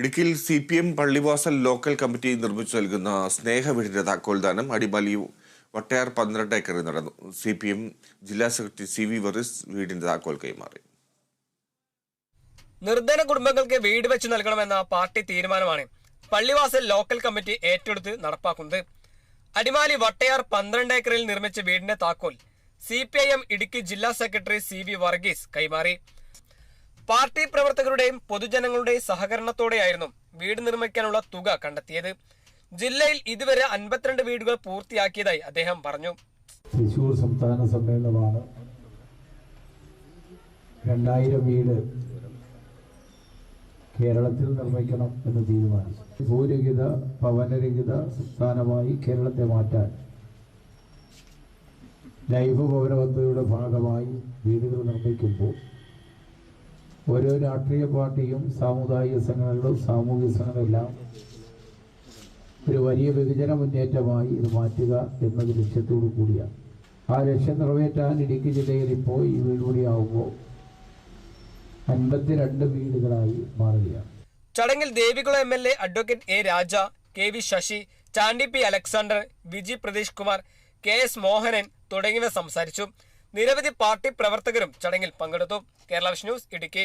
ഇടുക്കിയിൽ C P M Pallivasal local committee നിർമ്മിച്ചു നൽകുന്ന സ്നേഹവീടിന്റെ താക്കോൽദാനം അടിമാലി വട്ടയാർ പന്ത്രണ്ട് ഏക്കറിൽ നടന്നു. സി പി എം ജില്ലാ സെക്രട്ടറി സി വി വറിസ് വീടിന്റെ താക്കോൽ കൈമാറി. നിർധന കുടുംബങ്ങൾക്ക് വീട് വെച്ച് നൽകണമെന്ന പാർട്ടി തീരുമാനമാണ് പള്ളിവാസൽ ലോക്കൽ കമ്മിറ്റി ഏറ്റെടുത്ത് നടപ്പാക്കുന്നത്. അടിമാലി വട്ടയാർ പന്ത്രണ്ട് ഏക്കറിൽ നിർമ്മിച്ച വീടിന്റെ താക്കോൽ C P I M Idukki ജില്ലാ സെക്രട്ടറി സി വി വർഗീസ് കൈമാറി. പാർട്ടി പ്രവർത്തകരുടെയും പൊതുജനങ്ങളുടെയും സഹകരണത്തോടെയായിരുന്നു വീട് നിർമ്മിക്കാനുള്ള തുക കണ്ടെത്തിയത്. ജില്ലയിൽ ഇതുവരെ അൻപത്തിരണ്ട് വീടുകൾ പൂർത്തിയാക്കിയതായി അദ്ദേഹം പറഞ്ഞു. തൃശൂർ സംസ്ഥാന സമ്മേളനമാണ് രണ്ടായിരം വീട് കേരളത്തിൽ നിർമ്മിക്കണം എന്ന് തീരുമാനിച്ചു ഭൂരഹിത ഭവനരഹിത സംസ്ഥാനമായി കേരളത്തെ മാറ്റാൻ ലൈഫ് ഭവന പദ്ധതിയുടെ ഭാഗമായി വീടുകൾ നിർമ്മിക്കുമ്പോൾ ഓരോ രാഷ്ട്രീയ പാർട്ടിയും സാമുദായിക സംഘടനകളും സാമൂഹിക സംഘടനയെല്ലാം ഒരു വലിയ വിഭജന മുന്നേറ്റമായി ഇത് മാറ്റുക എന്നത് ലക്ഷ്യത്തോടു കൂടിയാണ്. ആ ലക്ഷ്യം നിറവേറ്റാൻ ഇടുക്കി ജില്ലയിൽ ഇപ്പോൾ ഈ വീട് അൻപത്തിരണ്ട് വീടുകളായി മാറുകയാണ്. ചടങ്ങിൽ Devikulam M L A advocate A Raja K V Sasi Chandy P Alexander Viji Pratheesh Kumar K S Mohanan തുടങ്ങിയവർ സംസാരിച്ചു. നിരവധി പാർട്ടി പ്രവർത്തകരും ചടങ്ങിൽ പങ്കെടുത്തു. Kerala vision news Idukki.